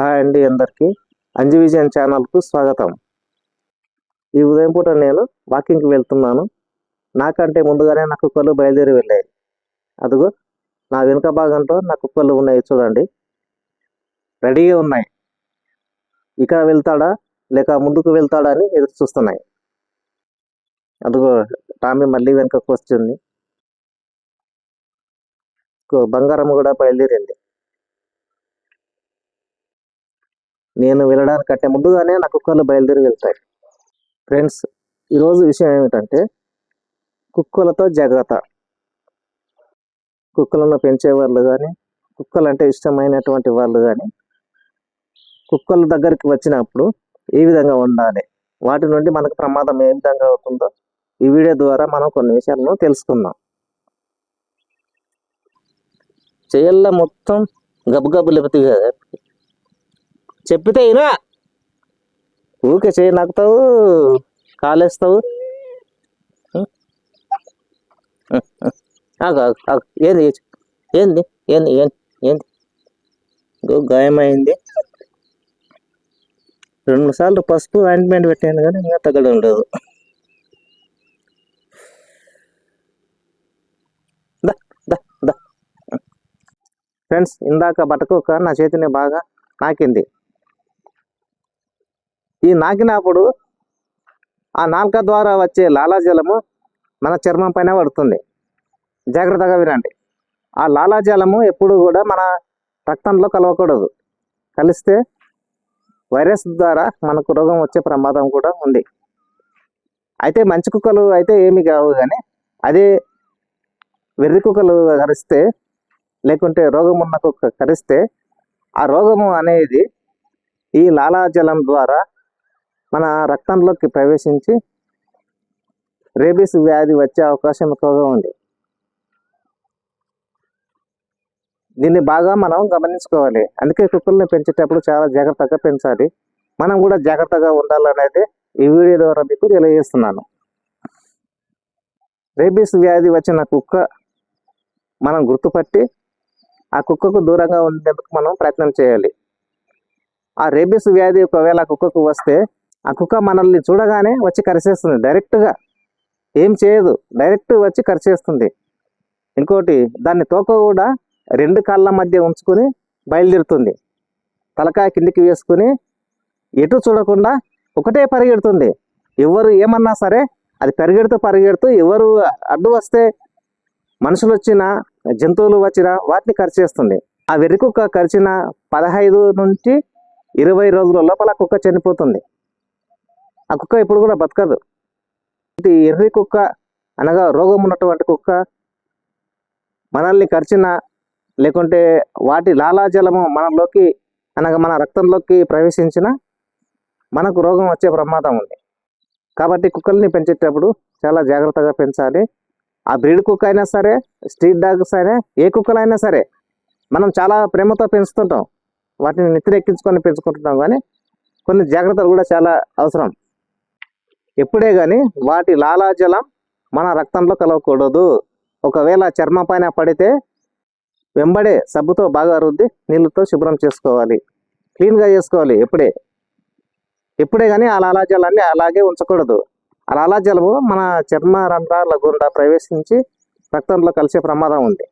Hi అండి అందరికీ. అంజు విజయన్ ఛానల్కు స్వాగతం. ఈ ఉదయం పూట నేను వాకింగ్కి వెళ్తున్నాను. నాకంటే ముందుగానే నా కుక్కలు బయలుదేరి వెళ్ళాయి. అదిగో నా వెనుక భాగంలో నా కుక్కలు ఉన్నాయి చూడండి. రెడీగా ఉన్నాయి. ఇక వెళ్తాడా? లేక ముందుకు వెళ్తాడా అని ఎదురు చూస్తున్నాయి. అదిగో టామీ మళ్ళీ వెనుకకు వస్తుంది బంగారం కూడా బయలుదేరింది. నేను వెళ్ళడానికంటే ముందుగానే నా కుక్కలు బయలుదేరి వెళ్తాయి. ఫ్రెండ్స్ ఈరోజు విషయం ఏమిటంటే కుక్కలతో జాగ్రత్త. కుక్కలను పెంచే వాళ్ళు కానీ కుక్కలంటే ఇష్టమైనటువంటి వాళ్ళు కానీ కుక్కల దగ్గరికి వచ్చినప్పుడు ఏ విధంగా ఉండాలి? వాటి నుండి మనకు ప్రమాదం ఏ విధంగా అవుతుందో ఈ వీడియో ద్వారా మనం కొన్ని విషయాలను తెలుసుకుందాం. చేయల్ల మొత్తం గబగబు లేపుతాయి చెప్పితే అయినా ఊరికే చేయి నాకుతావు కాలేస్తావు. ఏంది ఏంది ఏంది ఏంది ఏంది? ఇగో గాయమైంది. రెండు సార్లు పసుపు ఆయింట్మెంట్ పెట్టాను కానీ ఇంకా తగ్గడం లేదు. ఫ్రెండ్స్ ఇందాక బట్టకుక్క నా చేతిని బాగా నాకింది. ఈ నాకినప్పుడు ఆ నాలుక ద్వారా వచ్చే లాలాజలము మన చర్మం పైన పడుతుంది. జాగ్రత్తగా వినండి. ఆ లాలాజలము ఎప్పుడు కూడా మన రక్తంలో కలవకూడదు. కలిస్తే వైరస్ ద్వారా మనకు రోగం వచ్చే ప్రమాదం కూడా ఉంది. అయితే మంచి కుక్కలు అయితే ఏమి కావు కానీ అదే వెర్రి కుక్కలు కరిస్తే లేకుంటే రోగం ఉన్న కుక్క కరిస్తే ఆ రోగము అనేది ఈ లాలాజలం ద్వారా మన రక్తంలోకి ప్రవేశించి రేబీస్ వ్యాధి వచ్చే అవకాశం ఎక్కువగా ఉంది. దీన్ని బాగా మనం గమనించుకోవాలి. అందుకే కుక్కల్ని పెంచేటప్పుడు చాలా జాగ్రత్తగా పెంచాలి. మనం కూడా జాగ్రత్తగా ఉండాలనేది ఈ వీడియో ద్వారా మీకు తెలియజేస్తున్నాను. రేబీస్ వ్యాధి వచ్చిన కుక్క మనం గుర్తుపట్టి ఆ కుక్కకు దూరంగా ఉండేందుకు మనం ప్రయత్నం చేయాలి. ఆ రేబీస్ వ్యాధి ఒకవేళ కుక్కకు వస్తే ఆ కుక్క మనల్ని చూడగానే వచ్చి కరిచేస్తుంది డైరెక్ట్గా ఏం చేయదు. డైరెక్ట్ వచ్చి కరిచేస్తుంది. ఇంకోటి దాన్ని తోక కూడా రెండు కాళ్ళ మధ్య ఉంచుకొని బయలుదేరుతుంది. తలకాయ కిందికి వేసుకుని ఎటు చూడకుండా ఒకటే పరిగెడుతుంది. ఎవరు ఏమన్నా సరే అది పరిగెడుతూ పరిగెడుతూ ఎవరు అడ్డు వస్తే మనుషులు వచ్చినా జంతువులు వచ్చినా వాటిని కరిచేస్తుంది. ఆ వెర్రి కుక్క కరిచిన పదహైదు నుంచి ఇరవై రోజుల లోపల కుక్క చనిపోతుంది. ఆ కుక్క ఇప్పుడు కూడా బతకదు. ఇది ఎర్రి కుక్క అనగా రోగం ఉన్నటువంటి కుక్క మనల్ని కరిచిన లేకుంటే వాటి లాలాజలము మనలోకి అనగా మన రక్తంలోకి ప్రవేశించిన మనకు రోగం వచ్చే ప్రమాదం ఉంది. కాబట్టి కుక్కల్ని పెంచేటప్పుడు చాలా జాగ్రత్తగా పెంచాలి. ఆ బ్రీడ్ కుక్క అయినా సరే స్ట్రీట్ డాగ్స్ అయినా ఏ కుక్కలైనా సరే మనం చాలా ప్రేమతో పెంచుతుంటాం. వాటిని నెత్తిరెక్కించుకొని పెంచుకుంటున్నాం కానీ కొన్ని జాగ్రత్తలు కూడా చాలా అవసరం. ఎప్పుడే కానీ వాటి లాలాజలం మన రక్తంలో కలవకూడదు. ఒకవేళ చర్మ పైన పడితే వెంబడే సబ్బుతో బాగా రుద్ది నీళ్ళతో శుభ్రం చేసుకోవాలి. క్లీన్గా చేసుకోవాలి ఎప్పుడే. ఎప్పుడే కానీ ఆ లాలాజలాన్ని అలాగే ఉంచకూడదు. ఆ లాలాజలము మన చర్మ రంధ్రాల గుండా ప్రవేశించి రక్తంలో కలిసే ప్రమాదం ఉంది.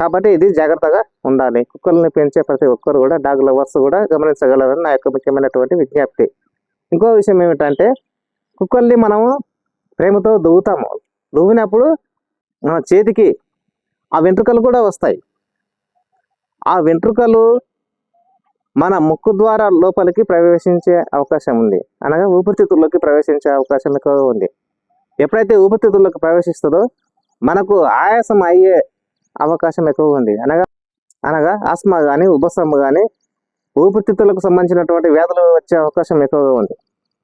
కాబట్టి ఇది జాగ్రత్తగా ఉండాలి. కుక్కల్ని పెంచే ప్రతి ఒక్కరు కూడా డాగ్ లవర్స్ కూడా గమనించగలరని నా యొక్క ముఖ్యమైనటువంటి విజ్ఞప్తి. ఇంకో విషయం ఏమిటంటే కుక్కల్ని మనము ప్రేమతో దువ్వుతాము. దువ్వినప్పుడు మన చేతికి ఆ వెంట్రుకలు కూడా వస్తాయి. ఆ వెంట్రుకలు మన ముక్కు ద్వారా లోపలికి ప్రవేశించే అవకాశం ఉంది. అనగా ఊపిరితిత్తుల్లోకి ప్రవేశించే అవకాశం ఎక్కువగా ఉంది. ఎప్పుడైతే ఊపిరితిత్తుల్లోకి ప్రవేశిస్తుందో మనకు ఆయాసం అయ్యే అవకాశం ఎక్కువగా ఉంది. అనగా అనగా ఆస్మా కానీ ఉపశమ కానీ ఊపిరితిత్తులకు సంబంధించినటువంటి వ్యాధులు వచ్చే అవకాశం ఎక్కువగా ఉంది.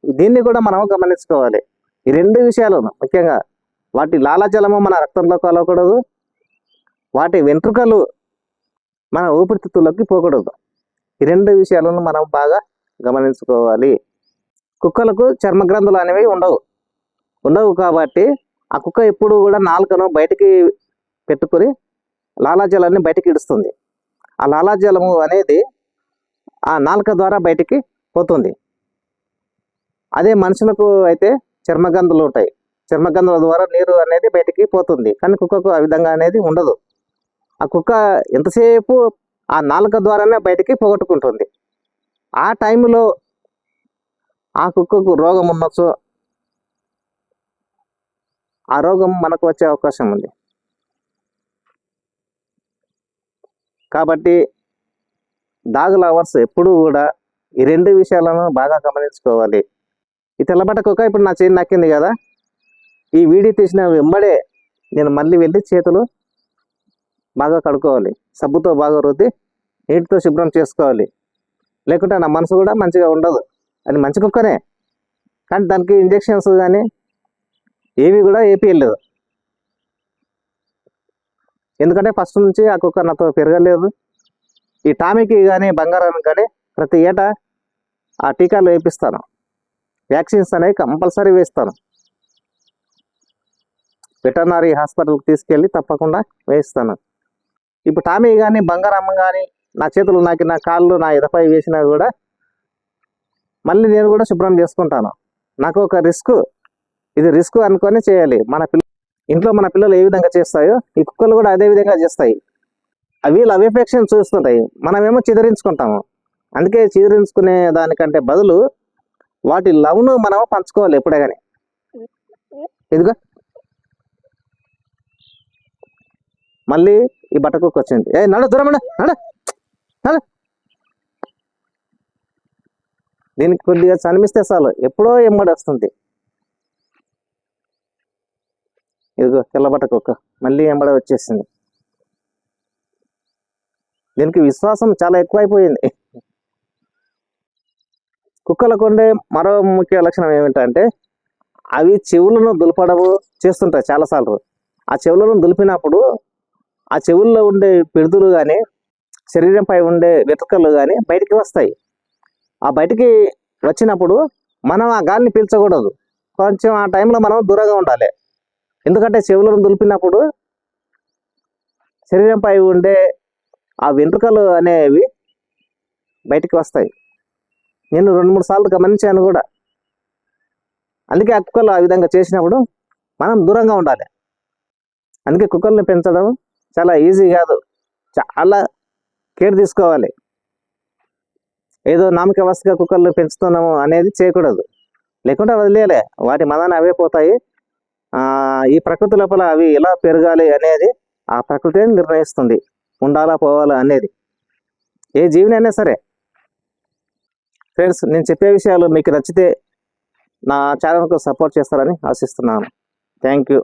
దీన్ని కూడా మనం గమనించుకోవాలి. ఈ రెండు విషయాలు ముఖ్యంగా వాటి లాలాజలము మన రక్తంలో కలవకూడదు. వాటి వెంట్రుకలు మన ఊపిరితిత్తుల్లోకి పోకూడదు. ఈ రెండు విషయాలను మనం బాగా గమనించుకోవాలి. కుక్కలకు చర్మగ్రంథులు అనేవి ఉండవు. ఉండవు కాబట్టి ఆ కుక్క ఎప్పుడు కూడా నాలుకను బయటికి పెట్టుకొని లాలాజలాన్ని బయటికి ఇడుస్తుంది. ఆ లాలాజలము అనేది ఆ నాలుక ద్వారా బయటికి పోతుంది. అదే మనుషులకు అయితే చర్మగంధలు ఉంటాయి. చర్మగంధుల ద్వారా నీరు అనేది బయటికి పోతుంది. కానీ కుక్కకు ఆ విధంగా అనేది ఉండదు. ఆ కుక్క ఎంతసేపు ఆ నాలుక ద్వారానే బయటికి పోగొట్టుకుంటుంది. ఆ టైంలో ఆ కుక్కకు రోగం ఉండొచ్చు. ఆ రోగం మనకు వచ్చే అవకాశం ఉంది. కాబట్టి డాగ్ లవర్స్ ఎప్పుడూ కూడా ఈ రెండు విషయాలను బాగా గమనించుకోవాలి. ఈ తెల్లబట్ట కుక్క ఇప్పుడు నా చేయి నక్కింది కదా. ఈ వీడియో తీసిన వెంబడే నేను మళ్ళీ వెళ్ళి చేతులు బాగా కడుక్కోవాలి. సబ్బుతో బాగా రుద్ది నీటితో శుభ్రం చేసుకోవాలి. లేకుంటే నా మనసు కూడా మంచిగా ఉండదు. అది మంచి కుక్కనే. కానీ దానికి ఇంజెక్షన్స్ కానీ ఏవి కూడా ఏపీయలేదు ఎందుకంటే ఫస్ట్ నుంచి ఆ కుక్క నాతో పెరగలేదు. ఈ టామీకి కానీ బంగారానికి కానీ ప్రతి ఏటా ఆ టీకాలు వేపిస్తాను. వ్యాక్సిన్స్ అనేవి కంపల్సరీ వేస్తాను. వెటర్నరీ హాస్పిటల్కి తీసుకెళ్ళి తప్పకుండా వేయిస్తాను ఇప్పుడు టామీ కానీ బంగారమ్మ కానీ నా చేతులు నాకు నా కాళ్ళు నా ఎదపై వేసినా కూడా మళ్ళీ నేను కూడా శుభ్రం చేసుకుంటాను. నాకు ఒక రిస్క్. ఇది రిస్క్ అనుకొని చేయాలి. మన పిల్ల ఇంట్లో మన పిల్లలు ఏ విధంగా చేస్తాయో ఈ కుక్కలు కూడా అదే విధంగా చేస్తాయి. అవి లవ్ చూస్తుంటాయి. మనమేమో చిదరించుకుంటాము. అందుకే చిదరించుకునే దానికంటే బదులు వాటి లవ్ను మనం పంచుకోవాలి ఎప్పుడే కానీ ఇదిగో మళ్ళీ ఈ బట్టకుక్క వచ్చింది. ఏ నడు దూరం నడ దీనికి కొద్దిగా చనిపిస్తే చాలు. ఎప్పుడో ఎమ్మడి వస్తుంది. ఇదిగో తెల్లబట్ట కుక్క మళ్ళీ ఎంబడ వచ్చేసింది. దీనికి విశ్వాసం చాలా ఎక్కువైపోయింది. కుక్కలకు ఉండే మరో ముఖ్య లక్షణం ఏమిటంటే అవి చెవులను దులపడము చేస్తుంటాయి చాలాసార్లు. ఆ చెవులను దులిపినప్పుడు ఆ చెవుల్లో ఉండే పిడుదులు కానీ శరీరంపై ఉండే వెతుకలు కానీ బయటికి వస్తాయి. ఆ బయటికి వచ్చినప్పుడు మనం ఆ గాలిని పీల్చకూడదు. కొంచెం ఆ టైంలో మనం దూరంగా ఉండాలి. ఎందుకంటే చెవులను దులిపినప్పుడు శరీరంపై ఉండే ఆ వెంట్రుకలు అనేవి బయటికి వస్తాయి. నేను రెండు మూడు సార్లు గమనించాను కూడా. అందుకే ఆ కుక్కలు ఆ విధంగా చేసినప్పుడు మనం దూరంగా ఉండాలి. అందుకే కుక్కల్ని పెంచడం చాలా ఈజీ కాదు. చాలా కేర్ తీసుకోవాలి. ఏదో నామక వస్తుగా కుక్కల్ని పెంచుతున్నాము అనేది చేయకూడదు. లేకుంటే వదిలేయాలి. వాటి మదాన్ని అవే పోతాయి. ఈ ప్రకృతి లోపల అవి ఎలా పెరగాలి అనేది ఆ ప్రకృతి నిర్ణయిస్తుంది. ఉండాలా పోవాలా అనేది. ఏ జీవినైనా సరే ఫ్రెండ్స్ నేను చెప్పే విషయాలు మీకు నచ్చితే నా ఛానల్కు సపోర్ట్ చేస్తారని ఆశిస్తున్నాను. Thank you